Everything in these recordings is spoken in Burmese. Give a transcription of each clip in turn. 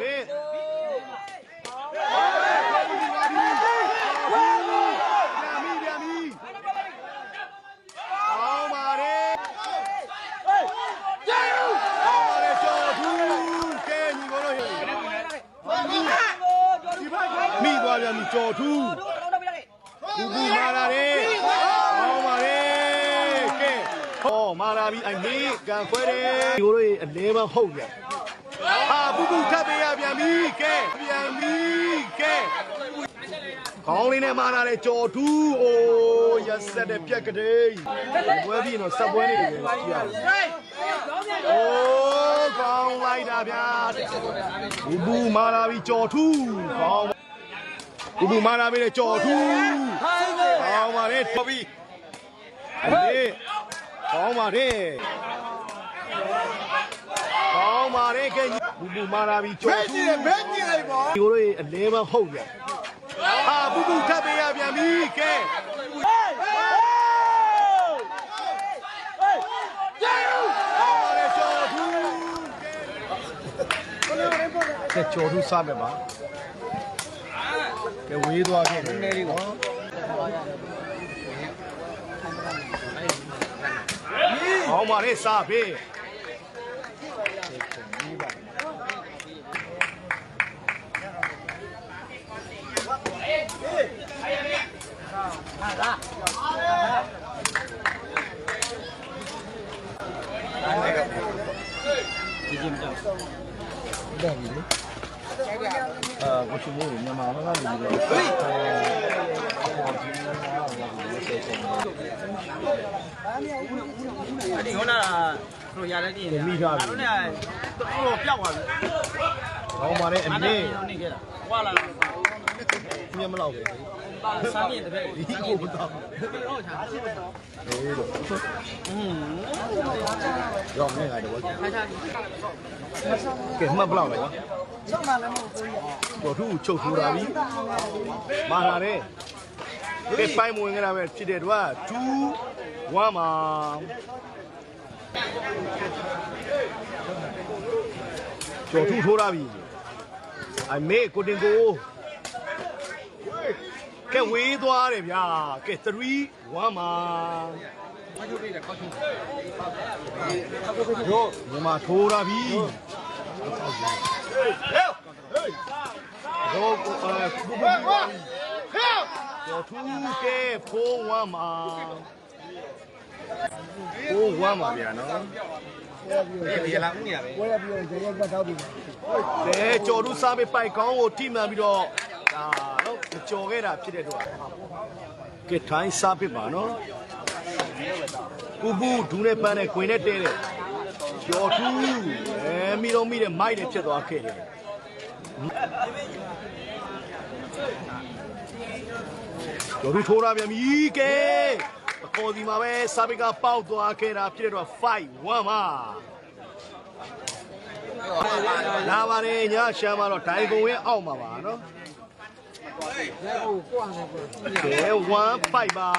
မင်းပြန်ပြီပြန်ပြီအောင်ပါတယ်အောင်ပါတယ်ကျော်ထူးကဲညီကိုတို့ရေမိသွားပြန်ပြီကျော်ထူးဘူဘူမာလာတယ်အောင်ပါတယ်ကဲဟောမာလာပြီအမေကန်ခွဲတယ်ညီကိုတို့ရေအလဲမဟုတ်ရဟာဘူဘူထပ်ပေးရပြန်ပြီကဲပြန်ပြီကဲ ခေါင်းလေး နဲ့မာလာတဲ့ကြော်တူးအိုးရက်ဆက်တဲ့ပြက်ကလေးဘွဲပြီးတော့စက်ပွဲနေတယ်ကြည့်ရတယ်အိုးကောင်းလိုက်တာဗျာဘူဘူမာလာပြီးကြော်ထူးကောင်းဘူဘူမာလာပြီးတဲ့ကြော်ထူးကောင်းပါလေတော်ပြီအေးကောင်းပါလေကောင်းပါလေကဲဘူဘူမာလာပြီးကြော်ထူးဘယ်ကြည့်လိုက်ပါဒီလိုလေးအလဲမဟုတ်ရ ဟာပူပူထပ်ပေးရပြန်ပြီကဲဟာလေကျော်ထူးကဲကျော်ထူးစားမယ်ပါကဲဝေးသွားခဲ့တယ်နည်းနည်းလေးကောဟောင်းပါလေစားဖေး အာဝရှိမိုးမြန်မာဘက်ကလူတွေဒီခုနကသူရတဲ့ကြည့်နေတယ်အဲ့နဲ့တော့ပျောက်သွားပြီဟောင်းပါလေ အအဲ့မြဒါင့်တော့နေခဲ့တာဟွာလာလာမြင်မလောက်ပဲပါစမ်းမြင့်တဲ့ဒီကိုမတော့ဟုတ်ချာဟေးတော့อืมရောင်းနေလိုက်တော့ခါချာကဲမှတ်ဘလောက်လဲကွာချုပ်မှလည်းမဟုတ်ဘူးကျော်ထူးချုပ်ထူတာပြီမာလာတယ်ကဲပိုင်မဝင်ကြတာပဲဖြစ်တဲ့တော့2 1မှာကျော်ထူးထိုးတာပြီအမေကိုတင်ကို ကဲဝေးသွားတယ်ဗျာကဲ3 1မှာမကျိုးပြတယ်ကောက်ချုံရောမြန်မာထိုးတာပြီရောကိုအဲဘူဘူကျော်ထူးကဲဖိုး1မှာဖိုး1မှာဗျာနော်ဒီလာဦးနေရပဲကဲကြော်တူစားပေးပိုက်ကောင်းကိုထိမှန်ပြီးတော့ဒါတော့မ ကြော်ခဲ့တာဖြစ်တဲ့တော့ကဲထိုင်းစားပေးပါနော်ကူဘူးဒူးနဲ့ပန်းနဲ့ခွင်နဲ့တဲတဲ့ကြော်တူအဲမိတော့မိတဲ့မိုက်နဲ့ဖြစ်သွားခဲ့တယ်ကြော်တူထိုးရပြန်ပြီကဲအခေါ်ဒီမှာပဲစားပေးကပေါက်သွားခဲ့တာဖြစ်တဲ့တော့5 1မှာလာပါတယ်ညရှမ်းမှာတော့ဒိုင်ကုံရဲ့အောက်မှာပါနော် ကဲ1 5ပါ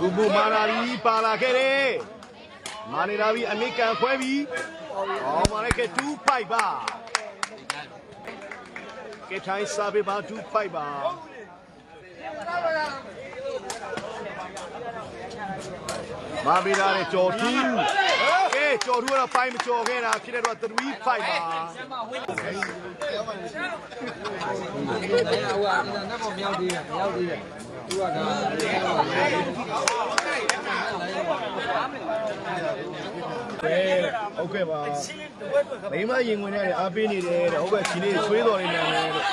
ဘူဘူမာလာရီပါလာခဲ့တယ်မာနေလာပြီအမေကန်ခွဲပြီဟောမာလည်းကဲ2 5ပါကဲထိုင်းစားပေးပါ2 5ပါမာဘီလာနဲ့ကြော်ထူး ကဲကြော်ထူးကတော့ပိုင်းမကြော်ခဲ့တာဖြစ်တဲ့တော့3 5ပါဟိုကနတ်ပေါ်မြောက်သေးတယ်မြောက်သေးတယ်သူကဒါကဲဟုတ်ကဲ့ပါမိမရင်ဝင်နေတယ်အားပေးနေတယ်တဲ့ဟုတ်ကဲ့ရှင်လေးဆွေးတော်နေတယ်တဲ့ဟုတ်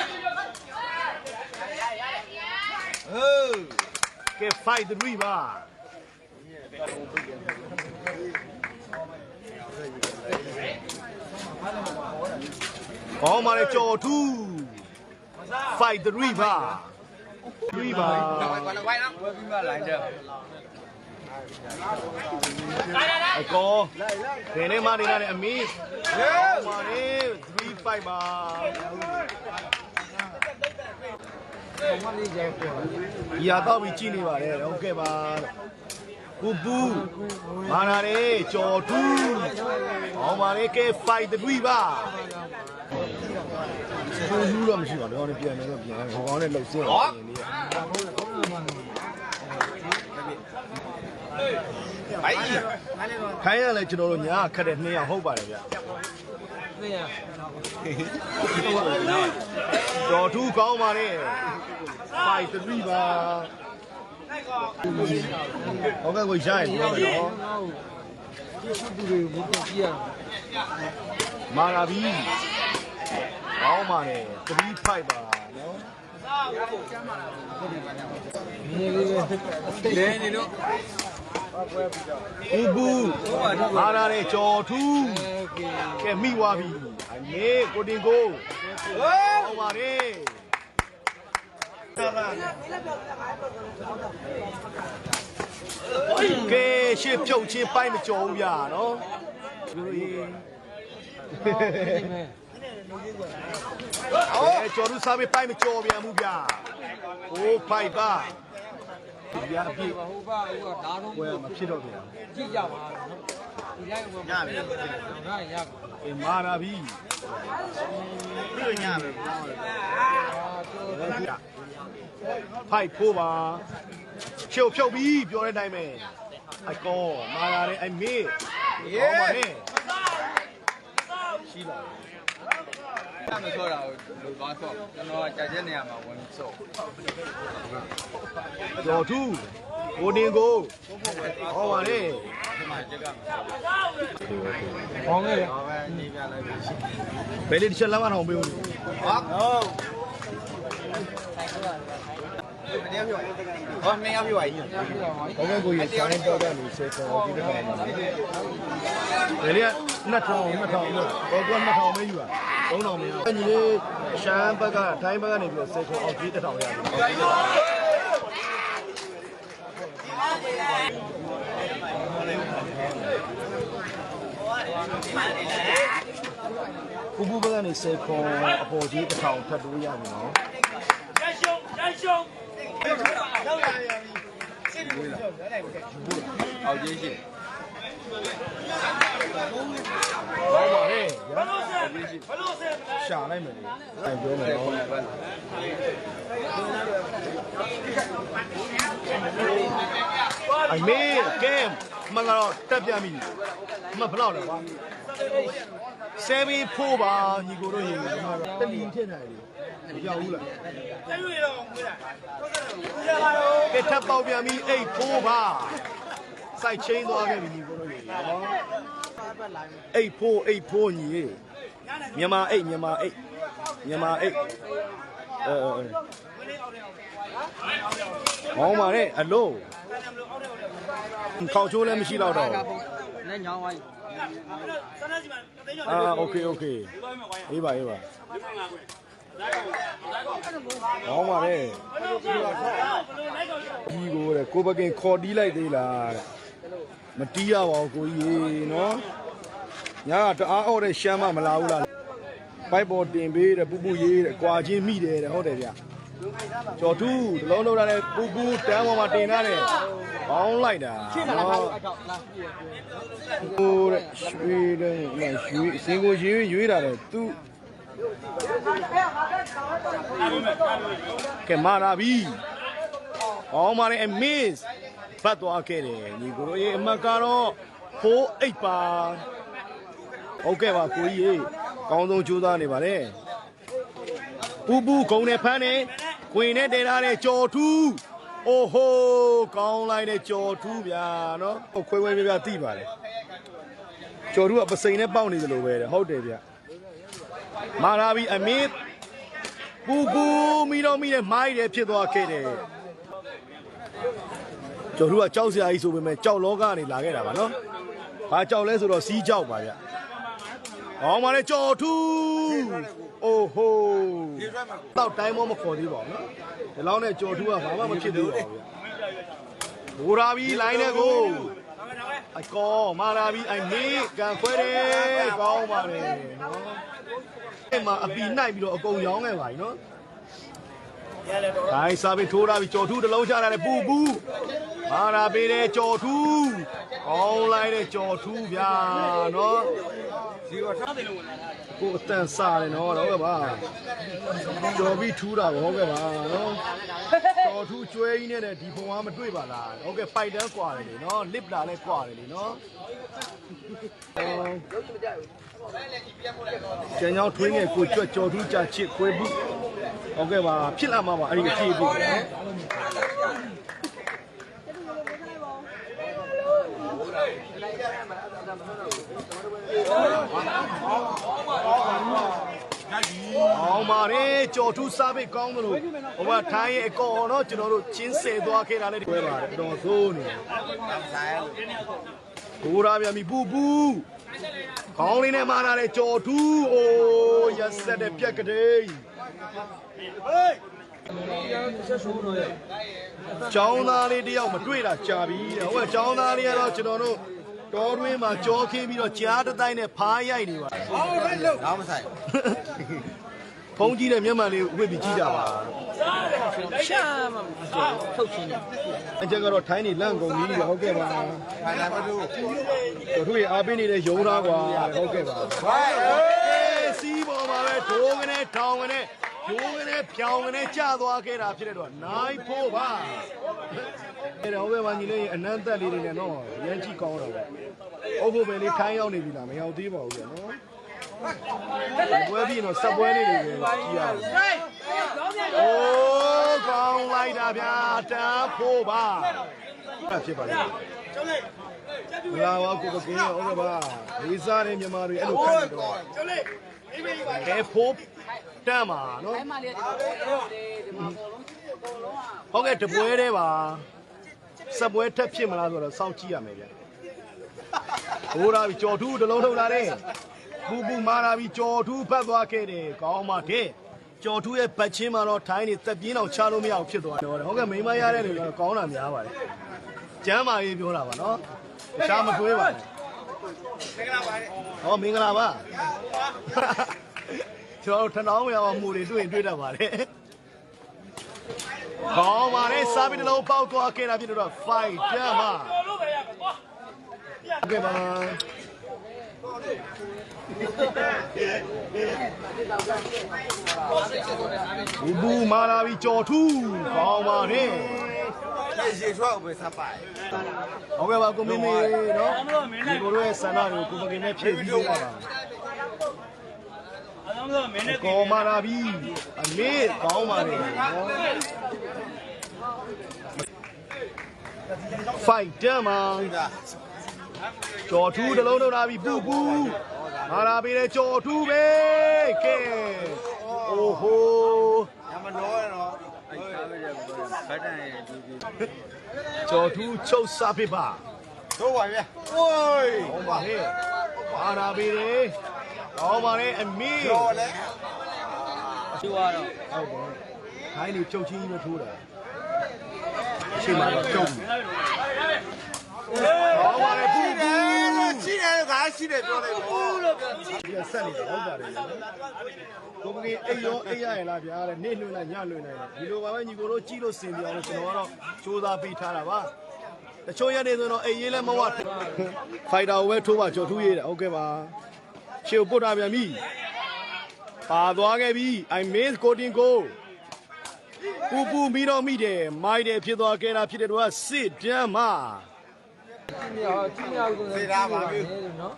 ကဲ5 3ပါ ကောင်းပါလေကြော်ထူး5 3ပါ3ပါဝိုင်းအောင်ဝယ်ပြီးမှလိုင်းတယ်အကောဘယ်နဲ့မှနေလာတဲ့အမီးကောင်းပါလေ3 5ပါဒီဟာတော့ပြီးကြည့်နေပါတယ်ဟုတ်ကဲ့ပါ ကူပူပူမာနာတယ်ကြော်တူးဟောပါလေကဲ5 3ပါဘူးဘူးတော့မရှိပါတော့ပြန်နေတော့ပြန်ခေါင်းကောင်းနဲ့လှုပ်စင်းအောင်ပြင်လေးဘိုက်ကြီးခိုင်းရလဲကျွန်တော်တို့ညာခက်တဲ့နှစ်ယောက်ဟုတ်ပါတယ်ဗျသိရကြော်တူးကောင်းပါလေ5 3ပါ ဟုတ်ကဲ့ကိုရိုက်နော်မာလာဘီကောင်းပါလေ3 5ပါနော်လဲနေတော့ဘူးဘူးမာလာလေကြော်တူးကဲမိသွားပြီအေးကိုတင်ကိုကောင်းပါလေ ကဲရှေ့ဖြုတ်ချင်းပိုက်မကြော်ဘူးဗျာနော်လူကြီးအဲကျော်လူစားပြီးပိုက်မကြော်ပြန်ဘူးဗျာဟိုးပိုက်ပါဗျာအပြည့်ဟိုဘဟိုကဒါတော့ဝယ်မဖြစ်တော့ဗျာကြည့်ကြပါနော်ဒီလိုက်ဟိုရပြီငါရပြီအေးမာနာပြီပြညပဲ ဖိုက်ဖိုးပါဖြုတ်ဖြုတ်ပြီးပြောတဲ့အတိုင်းပဲအကောမာနာနဲ့အမေဟောပါနဲ့ရှိလာတမဆောတာကိုဘာဆောကျွန်တော်ကကြာချက်နေရာမှာဝင်ဆောကျော်ထူးကိုတင်ကိုဟောပါနဲ့ဒီမှာချက်ကဟောင်းခဲ့ဟောပဲနေပြလိုက်ပြီဘယ်လေးတစ်ချက်လမ်းမထောင်ပေးဦးဟာဟုတ် မနေပြောဟောမင်းရပြောကြီးဟောကဲကိုကြီးဆိုင်တော့တယ်လို့ဆက်ခေါ်ဒီလိုမျိုးဘယ်လေးက2000 2000လို့ဘောက2000ပဲယူတာ3000မရဘူးညီလေးရှမ်းဘက်ကထိုင်းဘက်ကနေပြီးတော့ဆက်ခေါ်အောင်ကြီး1000ရတယ်ပူပူဘက်ကနေဆက်ခေါ်အပေါ်ကြီး1000ထပ်တိုးရမယ်နော် အောက်ကြီးရှိဟောပါလေဘယ်လိုဆက်ဘယ်လိုဆက်ရှာလိုက်မယ်လေအဲပြောမယ်နော်အမေကဲမလာတော့တက်ပြပြီမဘလောက်လဲကွာ 7ဖို့ပါညီကိုတို့ရေတလီဖြစ်နေတယ်မကြောက်ဘူးလားကဲထပ်ပေါက်ပြန်ပြီ8ဖို့ပါစိုက်ချင်းသွားခဲ့ပြီညီကိုတို့ရေနော်အိတ်ဖို့အိတ်ဖို့ညီရေမြန်မာအိတ်မြန်မာအိတ်မြန်မာအိတ်အဲအဲအဲဟောင်းပါနဲ့အလုံးခေါက်ချိုးလည်းမရှိတော့တော့နဲ့ညောင်းဝိုင်း အာโอเคโอเคအေးပါအေးပါဟောင်းပါနဲ့ဒီကိုတဲ့ကိုပကင်ခေါ်တီးလိုက်သေးလားတဲ့မတီးရပါဘူးကိုကြီးရေနော်ညာကတအားအော်တဲ့ရှမ်းမမလာဘူးလားပိုက်ပေါ်တင်ပေးတဲ့ပူပူရေးတဲ့ကွာချင်းမိတယ်တဲ့ဟုတ်တယ်ဗျ ကျော်ထူးတလုံးလုံးထားတဲ့ပူပူတန်းပေါ်မှာတင်ထားတယ်ဘောင်းလိုက်တာနော်အတော့လာပြည့်ဟိုတဲ့ရွှေတဲ့မရွှေစင်ကိုရွှေရွှေတာလေသူကဲမာလာပြီအောင်မာလေအမစ်ဘတ်သွားခဲ့တယ်ညီကိုအေးအမကတော့48ပါဟုတ်ကဲ့ပါကိုကြီးရေကောင်းဆုံးကြိုးစားနေပါလေပူပူခုံနဲ့ဖမ်းနေ ခွင်နဲ့တဲထားတဲ့ကြော်ထူးအိုဟိုးကောင်းလိုက်တဲ့ကြော်ထူးဗျာနော်ခွဲခွဲပြပြသိပါလေကျော်တို့ကပစိန်နဲ့ပေါက်နေသလိုပဲတဲ့ဟုတ်တယ်ဗျမာရာဘီအမစ်ပူပူမီတော့မီနဲ့မိုင်းတယ်ဖြစ်သွားခဲ့တယ်ကျော်တို့ကကြောက်စရာကြီးဆိုပေမဲ့ကြောက်လောကနေလာခဲ့တာပါနော်ဘာကြောက်လဲဆိုတော့စီးကြောက်ပါဗျဟောมาလေကြော်ထူးအိုဟို တော့တိုင်းမမခေါ်သေးပါဘူးနော်ဒီလောက်နဲ့ကြော်ထူးကဘာမှမဖြစ်သေးပါဘူးဗျဘူရာဘီလိုင်းနဲ့ကိုအကောမာလာပြီအိုင်မေးကန်ခွဲတယ်ကောင်းပါလေနော်အဲ့မှာအပီနိုင်ပြီးတော့အကုန်ရောင်းခဲ့ပါ යි နော်ဒိုင်းစာပေထိုးတာပြီးကြော်ထူးတစ်လုံးချတာလေပူပူ မာရာပေးတဲ့ကြော်ထူးကောင်းလိုက်တဲ့ကြော်ထူးဗျာနော်ဒီကထားတယ်လို့ဝင်လာကိုအတန်စားတယ်နော်ဟုတ်ကဲ့ပါကြော်ပြီးထူးတာပေါ့ဟုတ်ကဲ့ပါနော်ကြော်ထူးကျွဲကြီးနဲ့ဒီဘုံကမတွေ့ပါလားဟုတ်ကဲ့ပိုက်တန်းကွာတယ်လေနော်လစ်လာလဲကွာတယ်လေနော်ကျန်ကြောင်းထွေးငယ်ကိုကြွက်ကြော်ထူးကြချစ်ခွေးဘူးဟုတ်ကဲ့ပါဖြစ်လာမှာပါအဲ့ဒီအဖြစ်အပျက်နော် အောင်ပါတယ် ကြော်ထူးစားပိတ်ကောင်းသလိုဟိုကထိုင်းရဲ့အကောတော့ကျွန်တော်တို့ချင်းဆယ်သွားခဲ့တာလည်းတွေ့ပါတယ်အတော်ဆိုးနေဘူရာဗျာမီပူပူကောင်းလေးနဲ့မာလာတဲ့ကြော်ထူးအိုးရက်ဆက်တဲ့ပြက်ကလေးကျောင်းသားလေးတယောက်မတွေ့တာကြာပြီဟိုကကျောင်းသားလေးကတော့ကျွန်တော်တို့တော်တွင်းမှာကြောခင်းပြီးတော့ကြားတစ်တိုင်းနဲ့ဖားရိုက်နေပါဘာမှမဆိုင် ဖုံးကြီးတဲ့မျက်မှန်လေးဝစ်ပြီးကြည့်ကြပါရှာမှမထုတ်ချင်းနေအချက်ကတော့ထိုင်းနေလန့်ကုန်ပြီဟုတ်ကဲ့ပါခိုင်လာမလို့တို့တို့ရအားပေးနေတဲ့ယုံသားကွာဟုတ်ကဲ့ပါဟိုင်းစီးပေါ်မှာပဲဒိုးကနေထောင်ကနေဒိုးကနေဖြောင်းကနေကျသွားခဲ့တာဖြစ်တဲ့တော့နိုင်ဖို့ပါအဲ့တော့ဘယ်မှာညီလေးအနမ်းသက်လေးတွေနဲ့တော့ရမ်းကြည့်ကောင်းတော့ပဲအုပ်ဖို့ပဲလေးထိုင်းရောက်နေပြီလားမရောက်သေးပါဘူးဗျာနော် ပွဲပြီးတော့စက်ပွဲလေးတွေပဲကြည့်ရတယ်โอ้ကောင်းလိုက်တာဗျာတန်းဖို့ပါဖြစ်ပါလိမ့်မယ်လာပါကိုပကင်းရောဟုတ်ကဲ့ပါလေးစားတဲ့မြန်မာတွေအဲ့လိုခိုင်းနေတော့အဲဖို့တမ်းပါနော်ဟုတ်ကဲ့တပွဲတည်းပါစပွဲထက်ဖြစ်မလားဆိုတော့စောင့်ကြည့်ရမယ်ဗျဟိုးလာပြီကြော်ထူးတစ်လုံးထုတ်လာတယ် ပူပူမာလာပြီကြော်ထူးဖတ်သွားခဲ့တယ်ကောင်းပါတဲ့ကြော်ထူးရဲ့ဘတ်ချင်းမှာတော့ထိုင်းနေတက်ပြင်းအောင်ချလို့မရအောင်ဖြစ်သွားတယ်ဟုတ်ကဲ့မိမရတဲ့လူကတော့ကောင်းတာများပါတယ်ကျမ်းမာရေးပြောတာပါနော်ရှားမတွေးပါနဲ့ဟောမင်္ဂလာပါကျွန်တော်တို့ထဏောင်းရအောင်မှုတွေတွေ့ရင်တွေ့တတ်ပါတယ်ကောင်းပါလေစားပြီးတလုံးပေါက်သွားခဲ့တာဖြစ်တော့ fight တမ်းပါကဲပါ ဘူဘူမာလာပြီးကြော်ထူးကောင်းပါလေရေထွားကိုပဲစပ်ပါဟုတ်ကဲ့ပါကိုမင်းမေနော်ဒီကိုတို့ရဲ့ဆန္ဒတွေကိုကိုမကင်နဲ့ဖြည့်ပြီးရပါကောမာလာပြီအမေကောင်းပါလေနော်ဖိုက်တမ ကြော်ထူးတစ်လုံးထုတ်လာပြီပူပူမာလာပြီလေကြော်ထူးပဲကဲအိုဟိုညမတော့ရတော့အဲ့စားပဲဘတ်တန်ရဲ့ဒီဒီကြော်ထူးချုပ်စားပြပါတို့ပါဗျာဝိုးဟောပါဟဲ့မာလာပြီလေကောင်းပါလေအမေတော့လေရှိသွားတော့ဟုတ်တယ်ခိုင်းနေချုပ်ချင်းကြီးမထိုးတာရှေ့မှာတော့တုံးကောင်းပါလေပူပူရှိတယ်က ရှိတယ်ပြောလိုက်ဘူးလို့ဒီကဆက်နေတာဟုတ်ပါတယ်နော်ကိုမကြီးအိပ်ရောအိပ်ရရလားဗျာတဲ့နေ့လွှင့်လိုက်ညလွှင့်လိုက်ဒီလိုပါပဲညီကိုတို့ကြည့်လို့စင်ပြအောင်လို့ကျွန်တော်ကတော့စူးစမ်းပေးထားတာပါတချို့ရက်နေဆိုတော့အိပ်ရေးလည်းမဝဖိုက်တာကိုပဲထိုးပါကြော်ထူးရေးတယ်ဟုတ်ကဲ့ပါရှေ့ကိုပုတ်ထားပြန်ပြီပါသွားခဲ့ပြီ I miss coding go ပူပူပြီးတော့မိတယ်မိုက်တယ်ဖြစ်သွားခဲ့တာဖြစ်တဲ့တော့စစ်တမ်းမှာ ဒီဟောဒီမြောက်ကိုသေတာပါပြီနော်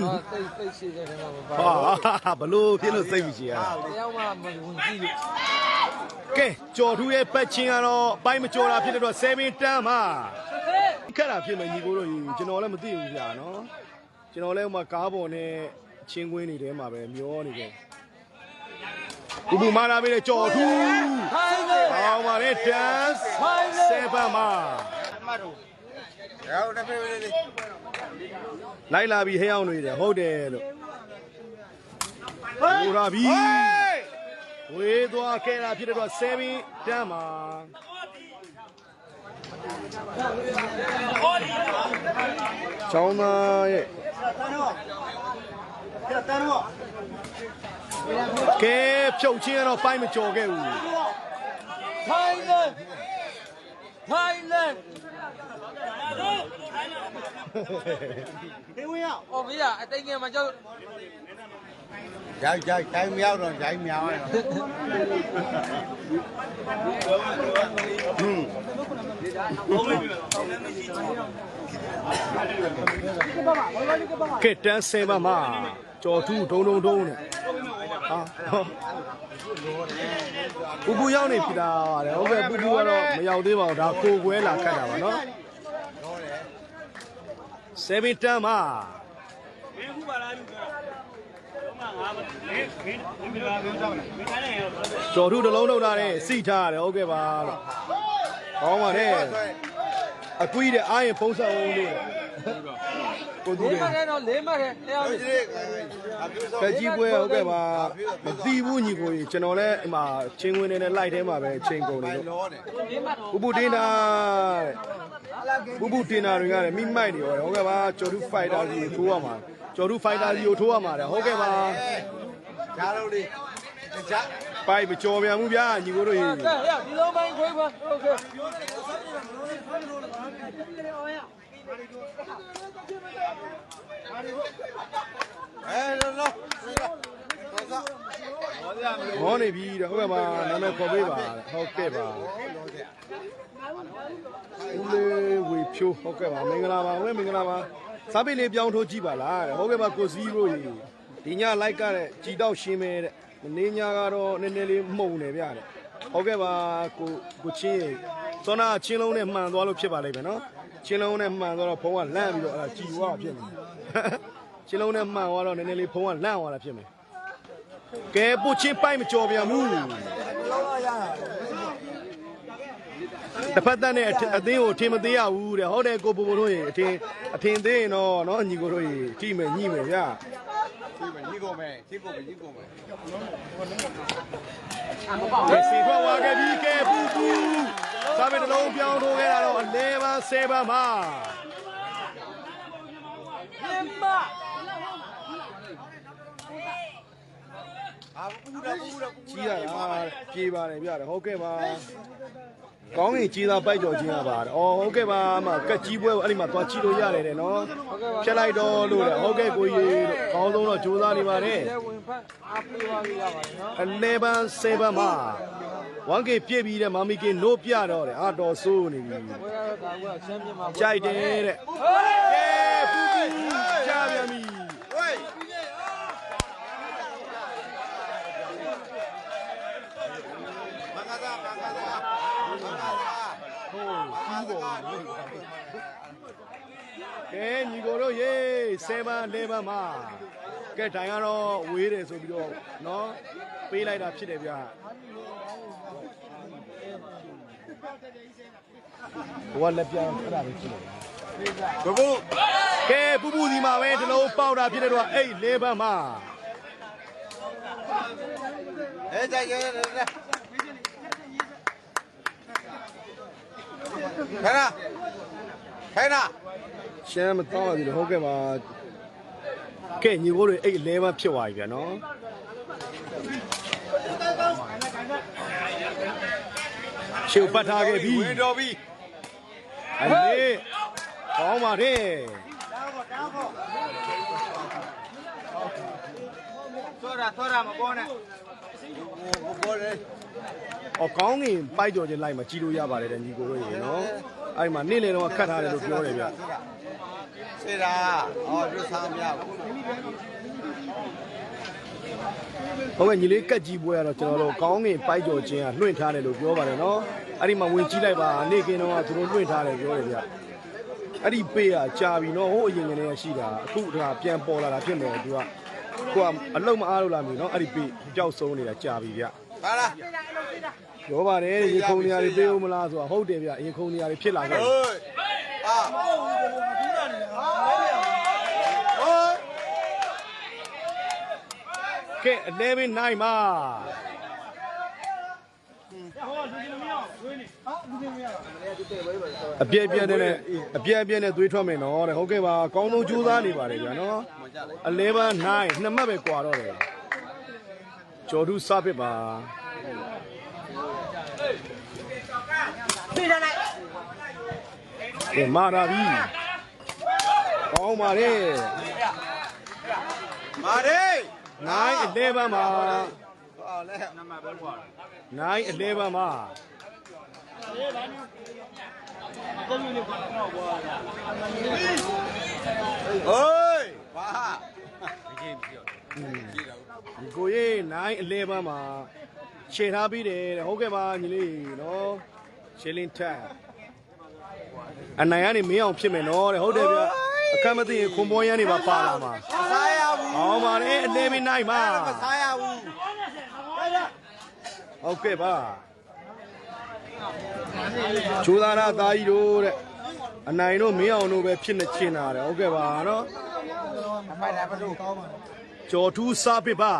ဟာတိတ်တိတ်ရှိတဲ့ထဲမှာမပါဟာဘလို့ဖြစ်လို့စိတ်မရှိရတာတယောက်မှမဝင်ကြည့်လို့ကဲကြော်ထူးရဲ့ပတ်ချင်းကတော့အပိုင်းမကြော်တာဖြစ်တဲ့တော့7တန်းမှာခက်တာဖြစ်မယ်ညီကိုတို့ကြီးကျွန်တော်လည်းမသိဘူးကြာနော်ကျွန်တော်လည်းဟိုမှာကားပေါ်နဲ့ချင်းကွင်းနေထဲမှာပဲမျောနေတယ်ဘူဘူမာလာပေးတဲ့ကြော်ထူးထိုင်းလေဟောင်းပါလေ dance 7မှာမတို့ရော က်တယ်ပြေးလေးလိုက်လာပြီးဟဲအောင်နေတယ်ဟုတ်တယ်လို့ဟိုရာပြီဝေးသွားခဲ့တာဖြစ်တဲ့တော့7တန်းမှာချောင်းသားရဲ့ကဲဖြုတ်ချင်းကတော့ပိုင်းမကြော်ခဲ့ဘူးထိုင်း လေထိုင်းလေဟောဘေးကအတိတ်ငယ်မှာကျောက်ရိုက်ရိုက်တိုင်းမြောက်တော့ရိုက်မြောက်ရအောင်ကဲတန်းဆယ်ပါမှာကြော်ထူးဒုံဒုံဒုံနဲ့ဟာပူပူရောက်နေပြီလားတဲ့ဟုတ်ကဲ့ပူပူကတော့မရောက်သေးပါဘူးဒါကိုကွဲလာခတ်တာပါနော် 7တန်းမှာမင်းခုပါလားလူပြောတော့ငါမမင်းမင်းမင်းလာပြောကြမလားမင်းတိုင်းနေရောကြော်ထူးတစ်လုံးလောက်တာတဲ့စိထားရတယ်ဟုတ်ကဲ့ပါလို့ဟောပါနဲ့အကွီးတဲ့အားရင်ဖုံးဆက်အောင်လို့ ကိုသူ လေး တွေ မှတ်ခဲ့တော့လေးမှတ်ခဲ့တရား ဒီ လေး နေ့ ကကြီးပွဲဟုတ်ကဲ့ပါမသိဘူးညီကိုကြီးကျွန်တော်လည်းအမချင်းဝင်နေတဲ့ light ထဲမှာပဲချင်းကုန်နေလို့ လောတယ် ပူပူတင်တာပူပူတင်တာတွေကလည်းမိမိုက်နေရောဟုတ်ကဲ့ပါကျော်တူဖိုက်တာကြီးကိုထိုးရမှာကျော်တူဖိုက်တာကြီးကိုထိုးရမှာတဲ့ဟုတ်ကဲ့ပါ ဂျားလို့လေးဂျား ပိုက်မကြော်ပြန်ဘူးဗျာညီကိုတို့ရေ ကဲရဒီလုံးပိုင်းခွေးခွန်းโอเค အဲလောလောလောဟောနေပြီတဲ့ဟုတ်ကဲ့ပါနာမည်ခေါ်ပေးပါတဲ့ဟုတ်ကဲ့ပါဦးလေးဝေဖြိုးဟုတ်ကဲ့ပါမင်္ဂလာပါဝဲမင်္ဂလာပါစားပိတ်လေးပြောင်းထိုးကြည့်ပါလားတဲ့ဟုတ်ကဲ့ပါကိုစီးတို့ရေဒီညလိုက်ကတဲ့ကြည်တော့ရှင်းမဲတဲ့မင်းညကတော့နည်းနည်းလေးမှုံနေဗျတဲ့ဟုတ်ကဲ့ပါကိုကိုချင်းရေစောနာချင်းလုံးနဲ့မှန်သွားလို့ဖြစ်ပါလိမ့်မယ်နော် ချင်းလုံးနဲ့မှန်သွားတော့ဖုံးကလန့်ပြီးတော့အဲ့ဒါကြည်ဝါဖြစ်နေချင်းလုံးနဲ့မှန်သွားတော့နည်းနည်းလေးဖုံးကလန့်သွားတာဖြစ်မယ်ကဲပို့ချင်းပိုက်မကြော်ပြန်ဘူးတပတ်တန်းနဲ့အသင်းကိုထင်မသေးရဘူးတဲ့ဟုတ်တယ်ကိုပိုပိုတို့ရေအထင်အထင်သေးရင်တော့နော်ညီကိုတို့ရေကြည့်မယ်ညှိမယ်ဗျာကြည့်မယ်ညှိကုန်မယ်ကြည့်ကုန်မယ်ညှိကုန်မယ်အမပေါ့ဆေးထွက်သွားခဲ့ပြီကဲပူပူ စားပဲတစ်လုံးပြောင်းထိုးခဲ့တာတော့11ပါ7ပါမှာအာပူတာပူတာကြီးရတာပြေးပါတယ်ဗျာဟုတ်ကဲ့ပါကောင်းရင်ကြီးသားပိုက်ကြော်ချင်းရပါတယ်။အော်ဟုတ်ကဲ့ပါအမကက်ကြီးပွဲကိုအဲ့ဒီမှာသွားကြည့်လို့ရတယ်တဲ့နော်။ဖြတ်လိုက်တော့လို့တဲ့ဟုတ်ကဲ့ကိုကြီးလို့ကောင်းဆုံးတော့ကြိုးစားနေပါတယ်ကျဲဝင်ဖက်အားပေးပါလို့ရပါတယ်နော်11 7မှာ 1K ပြည့်ပြီးတဲ့မမီကနိုးပြတော့တယ်အာတော်ဆိုးနေပြီဝဲကတော့ဒါကချမ်းပြမှာကြိုက်တယ်တဲ့ကဲဖူးဖူးကြပြန်ပြီဝေးမင်္ဂလာမင်္ဂလာမင်္ဂလာဟိုးကြီးပေါ်ကဲညီကိုတို့ရေ7 11မှာ ကဲတိုင်ကတော့ဝေးတယ်ဆိုပြီးတော့နော်ပေးလိုက်တာဖြစ်တယ်ဗျာဘဝလက်ပြန်အဲ့ဒါပဲကြည့်လိုက်ဘဘကဲပူပူဒီမှာပဲဒီလုံးပေါက်တာဖြစ်တဲ့တော့အဲ့လေးဘက်မှာအဲကြိုက်ကြတယ်ခဏခဏရှမ်းမတော့ပါဘူးလို့ဟုတ်ကဲ့ပါ ကဲညီကိုတွေအဲ့လေးဘက်ဖြစ်သွားပြီဗျာနော်ရှေ့ပတ်ထားခဲ့ပြီဝင်တော်ပြီအဲ့လေးကောင်းပါတယ်သောတာသောတာမပေါ်နဲ့ဘဘောလေအော်ကောင်းငင်ပိုက်ကြော်ချင်းလိုက်မှာကြီးလို့ရပါတယ်တဲ့ညီကိုတွေရေနော်အဲ့မှာနေ့လေတော့ခတ်ထားတယ်လို့ပြောတယ်ဗျစေတာအော်ဒုစားမရဘူး ဟုတ်ကဲ့ညီလေးကက်ကြီးပွဲကတော့ကျွန်တော်တို့ကောင်းငင်ပိုက်ကြော်ချင်းကလွှင့်ထားတယ်လို့ပြောပါတယ်နော်အဲ့ဒီမှာဝင်ကြည့်လိုက်ပါနေ့ကင်းတော့ကသူတို့လွှင့်ထားတယ်ပြောတယ်ဗျအဲ့ဒီပေးကကြာပြီနော်ဟိုအရင်ကတည်းကရှိတာအခုဒါပြန်ပေါ်လာတာဖြစ်မယ်သူကကိုကအလုံးမအားလို့လာပြီနော်အဲ့ဒီပေးကြောက်ဆုံးနေတာကြာပြီဗျဟာလားပြောပါတယ်ရေခုံနေရာတွေပေးဦးမလားဆိုတာဟုတ်တယ်ဗျရေခုံနေရာတွေဖြစ်လာခဲ့ဟိုးအာဟိုး ကဲ 11 9မှာအပြည့်အပြည့်နဲ့အပြည့်အပြည့်နဲ့သွေးထွက်မယ်နော်တဲ့ဟုတ်ကဲ့ပါအကောင်းဆုံးကြိုးစားနေပါတယ်ဗျာနော်11 9နှစ်မှတ်ပဲကွာတော့တယ်ကျော်ဒုစပစ်ပါကဲမာရာပြီကောင်းပါလေမာရေ နိုင်11မှာဟောလဲနမပဲကွာနိုင်11မှာဟိုးဘာမကြည့်ဘူးကြည့်တော့ဒီကိုရေးနိုင်11မှာခြေထားပြီးတယ်တဲ့ဟုတ်ကဲ့ပါညီလေးနော်ရှင်းလင်းထက်အနိုင်ကနေမင်းအောင်ဖြစ်မယ်နော်တဲ့ဟုတ်တယ်ဗျအခက်မသိရင်ခွန်ပေါ်ရမ်းနေပါပါလာမှာ မစားရဘူးဟောပါလေအသေးမနိုင်ပါမစားရဘူးဟုတ်ကဲ့ပါချိုးသားနာသားကြီးတို့တဲ့အနိုင်တို့မင်းအောင်တို့ပဲဖြစ်နေချင်တာတဲ့ဟုတ်ကဲ့ပါနော်အမိုက်လည်းမလို့ကောင်းပါကြော်ထူးစားပစ်ပါ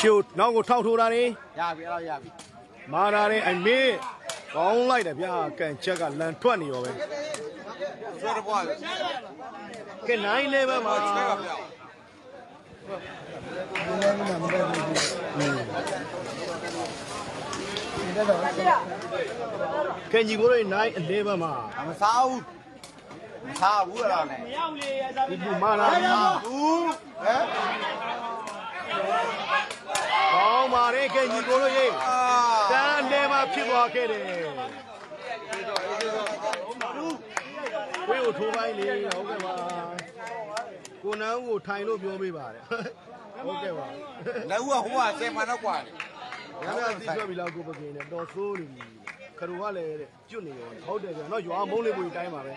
ချိုးနောက်ကိုထောက်ထိုးတာနေရပြီအဲ့တော့ရပြီမာတာနေအမေကောင်းလိုက်တယ်ဗျာကန်ချက်ကလန်ထွက်နေရောပဲ ဆွဲတော့ပွားပြီကဲနိုင်လေပဲမှာချဲကပြောင်းကဲညီကိုတို့နိုင်အလေးပဲမှာမစားဘူးမစားဘူးအဲ့ဒါနဲ့ရောက်လေရသားဒီဘူမာတာပြီဘူးဟမ်ကောင်းပါလေကဲညီကိုတို့ရေအာတန်းလေးမှာဖြစ်သွားခဲ့တယ် ဝေးကိုထိုးပိုင်းလေဟုတ်ကဲ့ပါကိုနန်းကိုထိုင်လို့ပြောပေးပါတယ်ဟုတ်ကဲ့ပါ လည်းဦးကဟိုကဆယ်မှန်တော့กว่าလေ ရမ်းရသိထွက်ပြီလောက်ကိုပကင်းနဲ့တော်ဆိုးနေပြီခရူကလည်းတဲ့ကျွတ်နေရောဟုတ်တယ်ဗျာနော်ရွာမုံးလေးပွေတိုင်းပါပဲ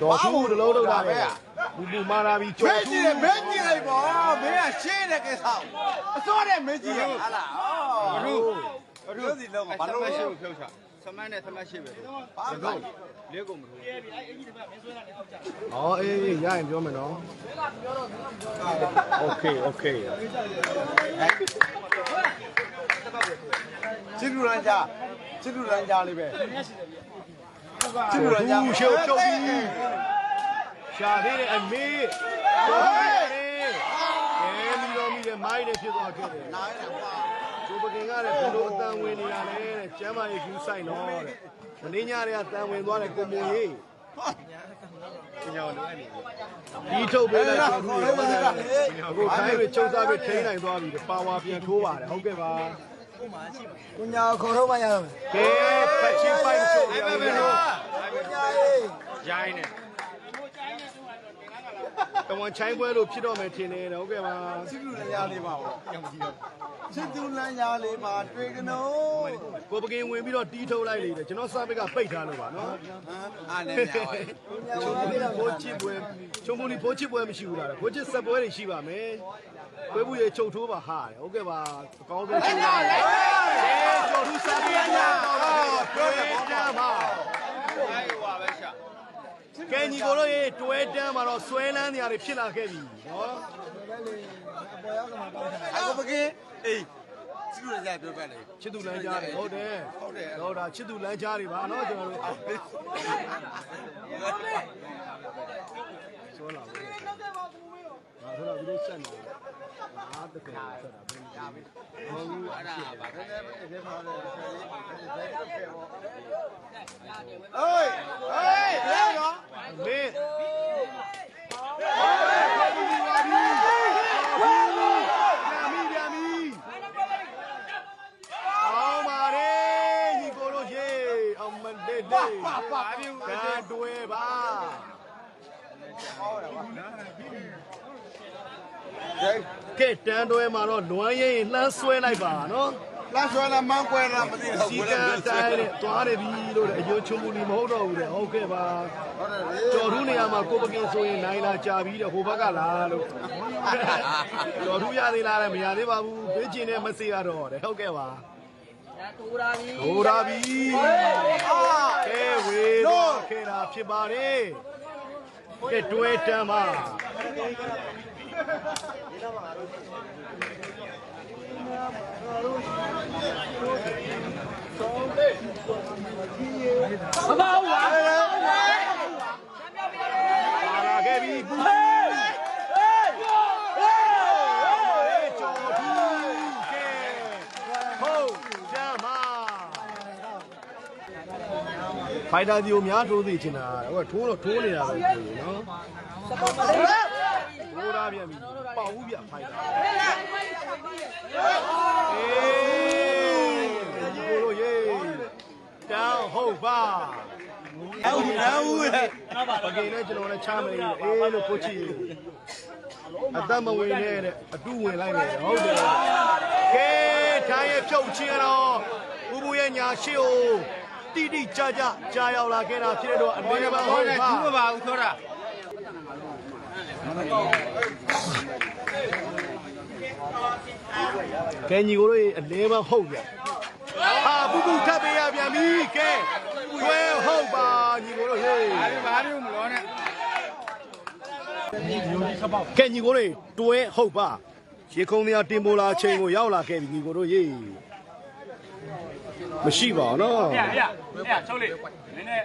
တော်သူတလုံးလောက်တာပဲဘူဘူမာလာပြီ မဲ ကျော် ကြ သူ ည့်တယ်မဲကြည့်လိုက်ပေါ့မင်းကရှင်းတဲ့ကိစ္စအစောတဲ့မဲကြည့်ရဟာလားဘလူဘလူစီလုံးဘာလို့မရှိဘူးဖြုတ်ချ 什么的？他妈媳妇！好，哎，你家也不要买着。OK，OK。记住人家，记住人家里边。记住人家。小小米，小米的，买的皮多少钱？哪？ ပကင်ကလည်းဘယ်လိုအတန်ဝင်နေတာလဲတဲ့ကျမ်းမာရေးကူးဆိုင်တော့တဲ့မင်းညတွေကတန်ဝင်သွားတယ်ကိုမွန်ရေးဒီထုတ်ပေးလိုက်ဆိုပြီးအခုခိုင်းရချုပ်စားပြီးထိန်းနိုင်သွားပြီပါဝါပြန်ထိုးပါတယ်ဟုတ်ကဲ့ပါကုညာခေါ်တော့မရတော့ကဲပတ်ချင်းပိုက်ချုပ်ရအောင်ကုညာရေးရိုင်းနေ တဝန်ချိုင်းပွဲလို့ဖြစ်တော့မယ်ထင်တယ်ဟုတ်ကဲ့ပါချစ်လူရန်ကြလေးပါဘောချစ်သူလန်ကြလေးပါတွေ့ကနိုးကိုပကင်ဝင်ပြီးတော့တီးထုတ်လိုက်လေတယ်ကျွန်တော်စာပစ်ကပိတ်ထားလို့ပါနော်ဟမ်အားနေနေပါချုံမူလီဖိုးချစ်ပွဲချုံမူလီဖိုးချစ်ပွဲမရှိဘူးလားဖိုးချစ်ဆက်ပွဲတွေရှိပါမယ်ခွေးဘူးရေချုပ်ထိုးပါဟာတယ်ဟုတ်ကဲ့ပါအကောင်းဆုံးချုပ်ပါလေအဲကျော်သူစာပြညာတွဲတမ်းပါ ကဲညီကိုတို့ရေတွဲတမ်းမှာတော့ဆွဲလန်းနေရတယ်ဖြစ်လာခဲ့ပြီနော်အခုပကင်းအေးချစ်လူရန်ကြပြောပြလေချစ်သူလမ်းကြားတယ်ဟုတ်တယ်ဟုတ်တယ်တော့ဒါချစ်သူလမ်းကြားတွေပါနော်ကျွန်တော်တို့ဆိုလာဘူးငါဆိုတော့ဒီလိုဆက်နေငါ တကယ်ဆက်တာဘယ်လိုလဲဟုတ်ဘူးအဲ့ဒါပါပဲဒီမှာလေအေးအေးလေရောမင်းပြန်ပြီပြန်ပြီအောင်ပါလေညီကိုတို့ရေအောင်မလေးလေးပါပါကတွဲပါဂျေ ကဲတန်းတွဲမှာတော့လွမ်းရင်လှမ်းဆွဲလိုက်ပါနော်လာဆွဲလာမန်းကွဲလာမသိတော့စီကံတိုင်းနဲ့သွားတယ်ပြီလို့တဲ့အယိုးချုံမူလီမဟုတ်တော့ဘူးတဲ့ဟုတ်ကဲ့ပါဟုတ်တယ်လေကျော်ထူးနေရာမှာကိုပကင်ဆိုရင်နိုင်လာကြာပြီတဲ့ဟိုဘက်ကလားလို့ကျော်ထူးရသေးလားတဲ့မရသေးပါဘူးဘေးကျင်နဲ့မစေရတော့တဲ့ဟုတ်ကဲ့ပါတူတာပြီဟိုရာပြီကဲဝေတော့ခေတာဖြစ်ပါတယ်ကဲတွဲတမ်းပါ မပါဘူးလားပါလာခဲ့ပြီဘူးဟေးဟေးဟေးကျော်ထူးကဲဟုတ်တမ်းပါဖိုင်တာဒီကိုများထိုးသိချင်တာဟိုကထိုးတော့ထိုးနေတာပဲနော် ထိုးရပြန်ပြီပေါက်ဘူးဗျဖိုင်တာအေးဒီကိုလို့ရေးတောင်းဟုတ်ပါဟုတ်ဘူးလားဦးလေပကင်နဲ့ကျွန်တော်လည်းချမ်းမယ်အေးလို့ကိုချီအသက်မဝင်နဲ့တဲ့အတူဝင်လိုက်မယ်ဟုတ်တယ်ကဲထိုင်းရဲ့ဖြုတ်ချင်းတော့ဦးဘူးရဲ့ညာရှိကိုတိတိကြကြကြာရောက်လာခဲ့တာဖြစ်တဲ့တော့အနေနဲ့ပါဟုတ်ပါဘူးပါဦးသောတာ ကဲညီကိုတို့အလဲမဟုတ်ဗျဟာပူပူထပ်ပေးရပြန်ပြီကဲတွဲဟုတ်ပါညီကိုတို့ဟေးဘာလို့ဘာလို့မလို့နဲ့ကဲညီကိုတို့တွဲဟုတ်ပါရေခုံများတင်ပိုလာချိန်ကိုရောက်လာခဲ့ပြီညီကိုတို့ရေးမရှိပါဘူးနော်ပြပြပြချုပ်လေးနည်းနည်း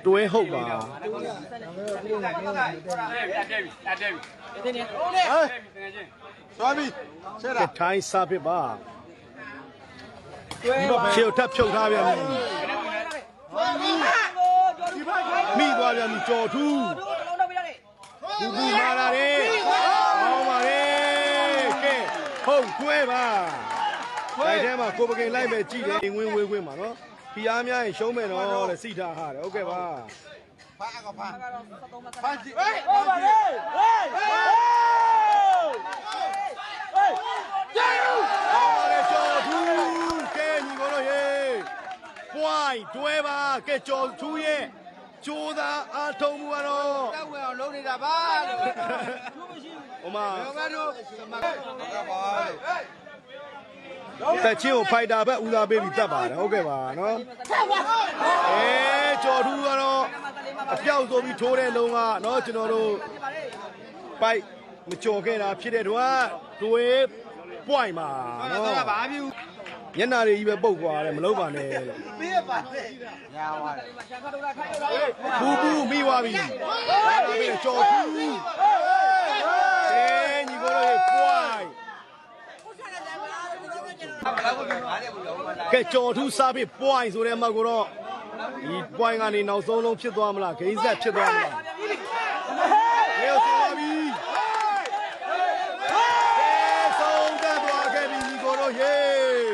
တွဲဟုတ်ပါပြပြပြီပြပြပြီတင်းနေဟဲ့ပြပြီတကယ်ချင်းသွားပြီဆဲကဲတာထိုင်းစားပစ်ပါတွဲပါခြေကိုထပ်ဖြုတ်ထားပြန်ပြီမိသွားပြန်ပြီကြော်ထူးတို့လုံးတော့ပြရတယ်ပူပူမာလာတယ်အောင်းပါလေကဲဟုတ်တွဲပါတိုက်ထဲမှာကိုပကင်လိုက်ပဲကြည့်တယ်ဝင်းဝင်းဝင်းပါနော် ဖီအားများရင်ရှုံးမယ်နော်တဲ့စိထားဟာတယ်ဟုတ်ကဲ့ပါဖာကဖာကတော့73မဖာစီဟေးဟေးပါလေဟေးဟေးဟေးအောင်းပါလေကြော်ထူးကဲညီကိုတို့ရေပွိုင်းတွဲပါကဲကြော်ထူးရဲ့ကြိုးသားအားထုတ်မှုကတော့တောက်ဝင်အောင်လုပ်နေတာပါလို့ဟိုမှာဘယ်မှာတို့သမကပါလို့ တက်ချင်းကိုဖိုက်တာဘက်ဦးစားပေးပြီးတတ်ပါတယ်ဟုတ်ကဲ့ပါနော်အဲကြော်ထူးကတော့အပြောက်ဆိုပြီးထိုးတဲ့လုံးကနော်ကျွန်တော်တို့ပိုက်မကြော်ခဲ့တာဖြစ်တဲ့တော့တွေးပွိုင်းပါဟုတ်လားနော်သောတာဘာပြုညနာတွေကြီးပဲပုတ်သွားတယ်မလုပ်ပါနဲ့လို့ပေးရပါလေညာသွားတယ်ရှာခတ်တော့တာခိုင်းတော့တာဘူးဘူးမိသွားပြီဒါပဲကြော်ထူးအဲညီကိုတို့ပွိုင်း ကဲကြော်ထူးစားပြီး point ဆိုတဲ့အမှတ်ကိုတော့ဒီ point ကနေနောက်ဆုံးလုံးဖြစ်သွားမလားဂိမ်းဆက်ဖြစ်သွားမလားဘယ်ဆိုပါပြီဆုံးသက်သွားခဲ့ပြီဒီကိုတော့ဟေး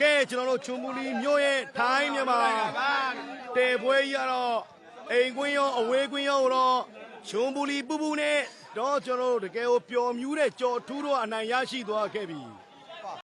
ကဲကျွန်တော်တို့ချွန်မူလီမြို့ရဲ့ထိုင်းမြန်မာတဲပွဲကြီးကတော့အိမ်ကွင်းရောအဝေးကွင်းရောတော့ချွန်မူလီပူပူနဲ့တော့ကျွန်တော်တို့တကယ်ကိုပျော်မြူးတဲ့ကြော်ထူးတော့အနိုင်ရရှိသွားခဲ့ပြီ